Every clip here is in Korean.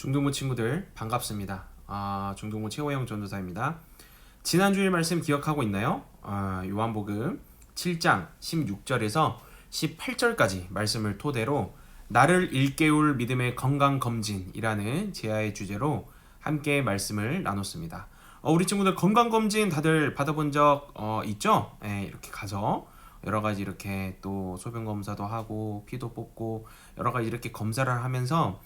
중동부 친구들 반갑습니다. 아, 중동부 최호영 전도사입니다. 지난 주일 말씀 기억하고 있나요? 아, 요한복음 7장 16절에서 18절까지 말씀을 토대로 나를 일깨울 믿음의 건강 검진이라는 제야의 주제로 함께 말씀을 나눴습니다. 어, 우리 친구들 건강 검진 다들 받아본 적 어, 있죠? 예, 이렇게 가서 여러 가지 이렇게 또 소변 검사도 하고 피도 뽑고 여러 가지 이렇게 검사를 하면서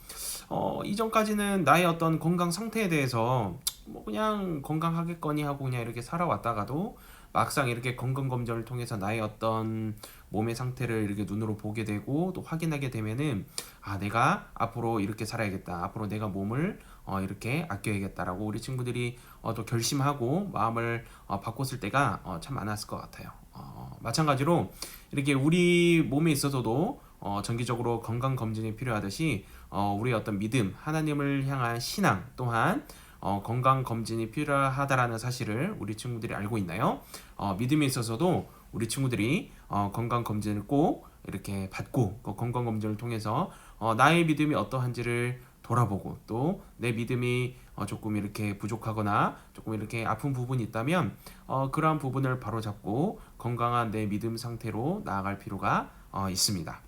어, 이전까지는 나의 어떤 건강 상태에 대해서 뭐 그냥 건강하겠거니 하고 그냥 이렇게 살아왔다가도 막상 이렇게 건강 검진을 통해서 나의 어떤 몸의 상태를 이렇게 눈으로 보게 되고 또 확인하게 되면은 아 내가 앞으로 이렇게 살아야겠다 앞으로 내가 몸을 어, 이렇게 아껴야겠다라고 우리 친구들이 어, 또 결심하고 마음을 어, 바꿨을 때가 어, 참 많았을 것 같아요. 어, 마찬가지로 이렇게 우리 몸에 있어서도 어, 정기적으로 건강 검진이 필요하듯이 어, 우리의 어떤 믿음, 하나님을 향한 신앙 또한 어, 건강 검진이 필요하다라는 사실을 우리 친구들이 알고 있나요? 어, 믿음에 있어서도 우리 친구들이 어, 건강 검진을 꼭 이렇게 받고 그 건강 검진을 통해서 어, 나의 믿음이 어떠한지를 돌아보고 또 내 믿음이 어, 조금 이렇게 부족하거나 조금 이렇게 아픈 부분이 있다면 어, 그러한 부분을 바로잡고 건강한 내 믿음 상태로 나아갈 필요가 어, 있습니다.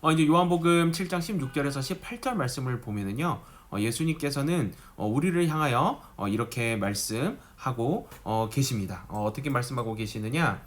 어, 이제 요한복음 7장 16절에서 18절 말씀을 보면은요. 어, 예수님께서는 어, 우리를 향하여 어, 이렇게 말씀하고 어, 계십니다. 어, 어떻게 말씀하고 계시느냐?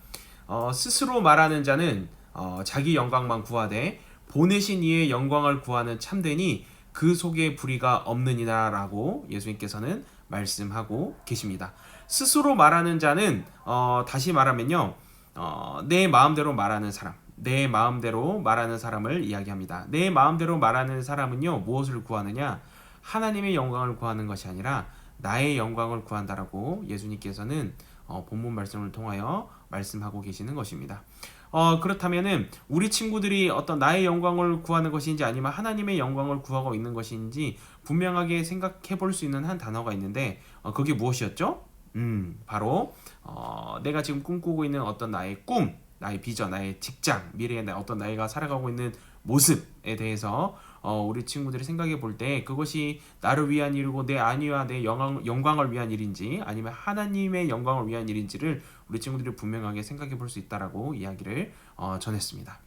어, 스스로 말하는 자는 어, 자기 영광만 구하되 보내신 이의 영광을 구하는 참되니 그 속에 불의가 없느니라라고 예수님께서는 말씀하고 계십니다. 스스로 말하는 자는 어, 다시 말하면요, 어, 내 마음대로 말하는 사람, 내 마음대로 말하는 사람을 이야기합니다. 내 마음대로 말하는 사람은요 무엇을 구하느냐? 하나님의 영광을 구하는 것이 아니라 나의 영광을 구한다라고 예수님께서는 어, 본문 말씀을 통하여 말씀하고 계시는 것입니다. 어, 그렇다면은 우리 친구들이 어떤 나의 영광을 구하는 것인지 아니면 하나님의 영광을 구하고 있는 것인지 분명하게 생각해 볼 수 있는 한 단어가 있는데 어, 그게 무엇이었죠? 음, 바로 어, 내가 지금 꿈꾸고 있는 어떤 나의 꿈, 나의 비전, 나의 직장, 미래의 나 어떤 나이가 살아가고 있는 모습에 대해서 어, 우리 친구들이 생각해 볼 때 그것이 나를 위한 일이고 내 안위와 내 영광, 영광을 위한 일인지 아니면 하나님의 영광을 위한 일인지를 우리 친구들이 분명하게 생각해 볼 수 있다라고 이야기를 어, 전했습니다.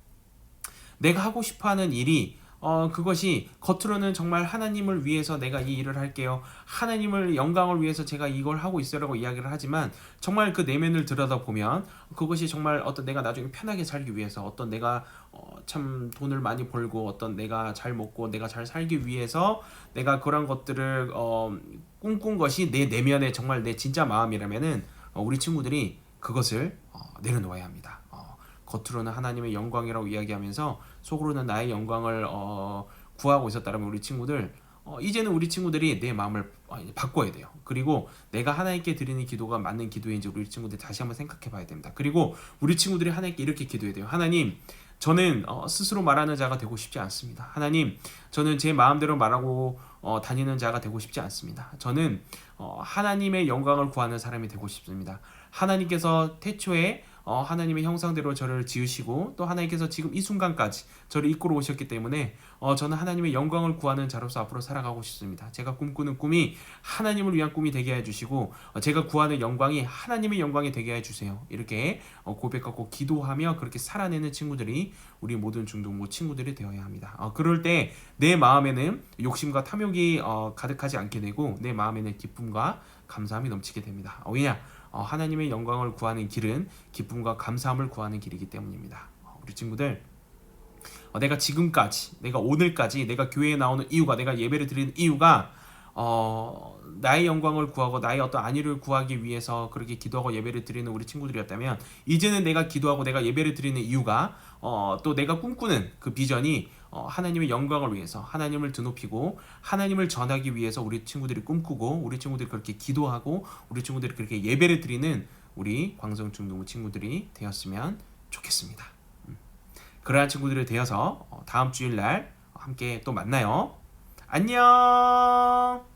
내가 하고 싶어하는 일이 어 그것이 겉으로는 정말 하나님을 위해서 내가 이 일을 할게요. 하나님을 영광을 위해서 제가 이걸 하고 있어라고 이야기를 하지만 정말 그 내면을 들여다 보면 그것이 정말 어떤 내가 나중에 편하게 살기 위해서 어떤 내가 어 참 돈을 많이 벌고 어떤 내가 잘 먹고 내가 잘 살기 위해서 내가 그런 것들을 어 꿈꾼 것이 내 내면에 정말 내 진짜 마음이라면은 어, 우리 친구들이 그것을 어, 내려놓아야 합니다. 어, 겉으로는 하나님의 영광이라고 이야기하면서 속으로는 나의 영광을 어, 구하고 있었다면 우리 친구들 어, 이제는 우리 친구들이 내 마음을 어, 바꿔야 돼요. 그리고 내가 하나님께 드리는 기도가 맞는 기도인지 우리 친구들 다시 한번 생각해 봐야 됩니다. 그리고 우리 친구들이 하나님께 이렇게 기도해야 돼요. 하나님, 저는 어, 스스로 말하는 자가 되고 싶지 않습니다. 하나님, 저는 제 마음대로 말하고 어, 다니는 자가 되고 싶지 않습니다. 저는 어, 하나님의 영광을 구하는 사람이 되고 싶습니다. 하나님께서 태초에 어, 하나님의 형상대로 저를 지으시고 또 하나님께서 지금 이 순간까지 저를 이끌어 오셨기 때문에 어, 저는 하나님의 영광을 구하는 자로서 앞으로 살아가고 싶습니다. 제가 꿈꾸는 꿈이 하나님을 위한 꿈이 되게 해주시고 어, 제가 구하는 영광이 하나님의 영광이 되게 해주세요. 이렇게 어, 고백하고 기도하며 그렇게 살아내는 친구들이 우리 모든 중동부 친구들이 되어야 합니다. 어, 그럴 때 내 마음에는 욕심과 탐욕이 어, 가득하지 않게 되고 내 마음에는 기쁨과 감사함이 넘치게 됩니다. 어, 왜냐? 어, 하나님의 영광을 구하는 길은 기쁨과 감사함을 구하는 길이기 때문입니다. 어, 우리 친구들 어, 내가 지금까지 내가 오늘까지 내가 교회에 나오는 이유가 내가 예배를 드리는 이유가 어, 나의 영광을 구하고 나의 어떤 안위를 구하기 위해서 그렇게 기도하고 예배를 드리는 우리 친구들이었다면 이제는 내가 기도하고 내가 예배를 드리는 이유가 어, 또 내가 꿈꾸는 그 비전이 어, 하나님의 영광을 위해서 하나님을 드높이고 하나님을 전하기 위해서 우리 친구들이 꿈꾸고 우리 친구들이 그렇게 기도하고 우리 친구들이 그렇게 예배를 드리는 우리 광성 중동부 친구들이 되었으면 좋겠습니다. 음. 그러한 친구들이 되어서 어, 다음 주일날 함께 또 만나요. 안녕.